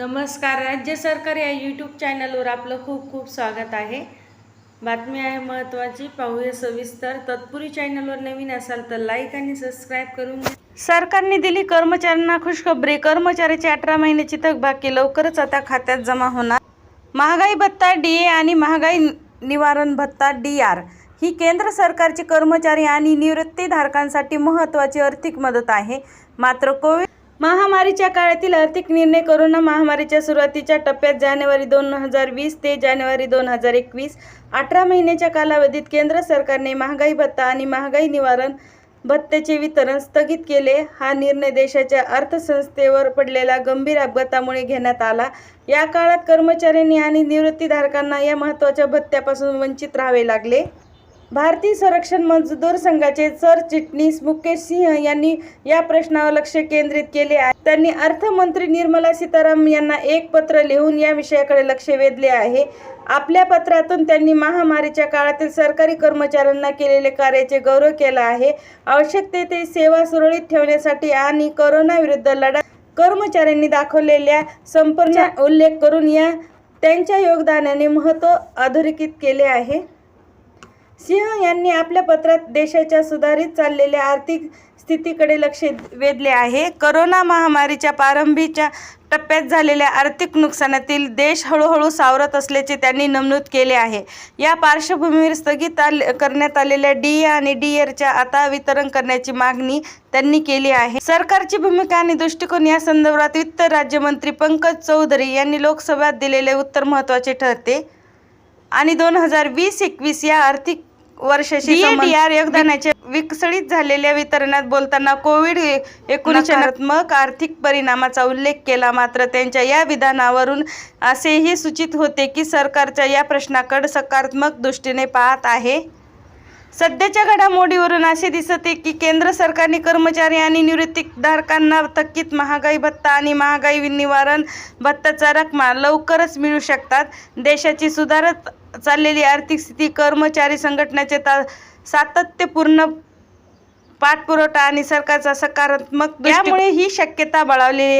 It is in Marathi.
नमस्कार राज्य सरकार या यूट्यूब चॅनलवर आपलं खूप खूप स्वागत आहे. बातमी आहे महत्त्वाची पाहूया सविस्तर. तत्पुरी चॅनलवर नवीन असाल तर लाईक आणि सबस्क्राईब करून सरकारने दिली कर्मचाऱ्यांना खुशखबरी. कर्मचाऱ्याची अठरा महिन्याची थकबाकी लवकरच आता खात्यात जमा होणार. महागाई भत्ता डी ए आणि महागाई निवारण भत्ता डी आर ही केंद्र सरकारची कर्मचारी आणि निवृत्तीधारकांसाठी महत्त्वाची आर्थिक मदत आहे. मात्र कोविड महामारीच्या काळातील आर्थिक निर्णय कोरोना महामारीच्या सुरुवातीच्या टप्प्यात जानेवारी दोन हजार वीस ते जानेवारी दोन हजार एकवीस अठरा महिन्याच्या कालावधीत केंद्र सरकारने महागाई भत्ता आणि महागाई निवारण भत्त्याचे वितरण स्थगित केले. हा निर्णय देशाच्या अर्थसंस्थेवर पडलेल्या गंभीर अपघातामुळे घेण्यात आला. या काळात कर्मचाऱ्यांनी आणि निवृत्तीधारकांना या महत्त्वाच्या भत्त्यापासून वंचित राहावे लागले. भारतीय संरक्षण मजदूर संघाचे सरचिटणीस मुकेश सिंह यांनी या प्रश्नावर लक्ष केंद्रित केले आहे. त्यांनी अर्थमंत्री निर्मला सीताराम यांना एक पत्र लिहून या विषयाकडे लक्ष वेधले आहे. आपल्या पत्रातून त्यांनी महामारीच्या काळातील सरकारी कर्मचाऱ्यांना केलेले कार्याचे गौरव केला आहे. आवश्यक ते सेवा सुरळीत ठेवण्यासाठी आणि करोनाविरुद्ध लढा कर्मचाऱ्यांनी दाखवलेल्या संपूर्ण उल्लेख करून या त्यांच्या योगदानाने महत्त्व अधोरेखित केले आहे. सिंह यांनी आपल्या पत्रात देशाच्या सुधारित चाललेल्या आर्थिक स्थितीकडे लक्ष वेधले आहे. करोना महामारीच्या प्रारंभीच्या टप्प्यात झालेल्या आर्थिक नुकसानातील देश हळूहळू सावरत असल्याचे त्यांनी नमूद केले आहे. या पार्श्वभूमीवर स्थगित आले करण्यात आलेल्या डी आणि डी एरच्या आता वितरण करण्याची मागणी त्यांनी केली आहे. सरकारची भूमिका आणि दृष्टिकोन या संदर्भात वित्त राज्यमंत्री पंकज चौधरी यांनी लोकसभेत दिलेले उत्तर महत्त्वाचे ठरते. आणि दोन हजार वीस एकवीस या आर्थिक वर्षाशी डीआर योगदानाच्या विकसळीत झालेल्या वितरणात बोलताना कोविड एकोणीसच्या नकारात्मक आर्थिक परिणामाचा उल्लेख केला. मात्र त्यांच्या या विधानावरून असेही सूचित होते की सरकारच्या या प्रश्नाकडे सकारात्मक दृष्टीने पाहत आहे. सध्याच्या घडामोडीवरून असे दिसते की केंद्र सरकारने कर्मचारी आणि निवृत्तीधारकांना थकीत महागाई भत्ता आणि महागाई निवारण भत्ताचा रकमा लवकरच मिळू शकतात. देशाची सुधारत चाललेली आर्थिक स्थिती कर्मचारी संघटनेचे ता सातत्यपूर्ण पाठपुरवठा आणि सरकारचा सकारात्मक त्यामुळे ही शक्यता बळावलेली आहे.